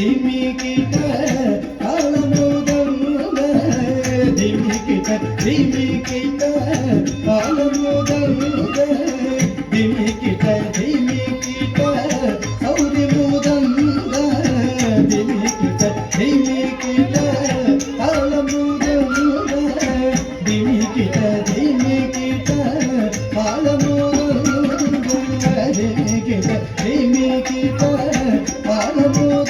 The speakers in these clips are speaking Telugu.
దిమికిట దిమికిట దిమికిట దిమికిట ఆలముదంగ దిమికిట దిమికిట సౌది ముదంగ దిమికిట దిమికిట ఆలముదంగ దిమికిట దిమికిట ఆలముదంగ దిమికిట దిమికిట ఆలముదంగ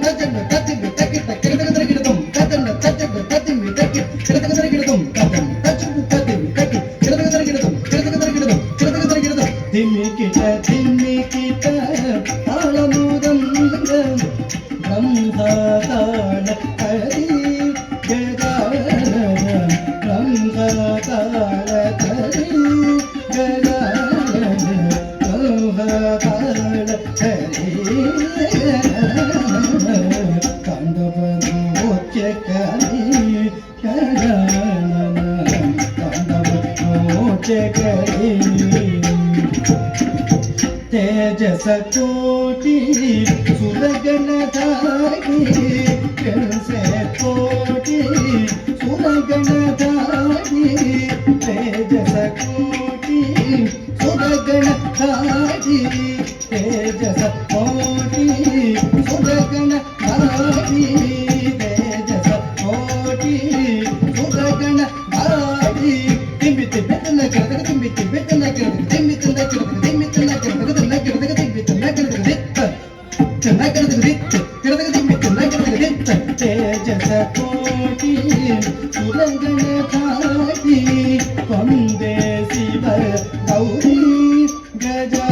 తిరగిడతం దిమికిట దిమికిట ఆలముదంగ బ్రహ్మతాళ హరి గగాన బ్రహ్మతాళ హరి గగాన బ్రహ్మతాళ హరి కందవోచకరి గగాన కందవోచకరి తేజస ಸಚೋಟಿ ಸುರಗಣದಾಗಿ ಕೆಲಸ ಕೋಟಿ ಸುರಗಣದಾಗಿ ತೇಜಸ ಕೋಟಿ ಸುರಗಣದಾಗಿ ತೇಜಸ ಕೋಟಿ ஜசகோட்டி சுரங்கன காட்டி கொந்தே சிவ கௌரி கஜா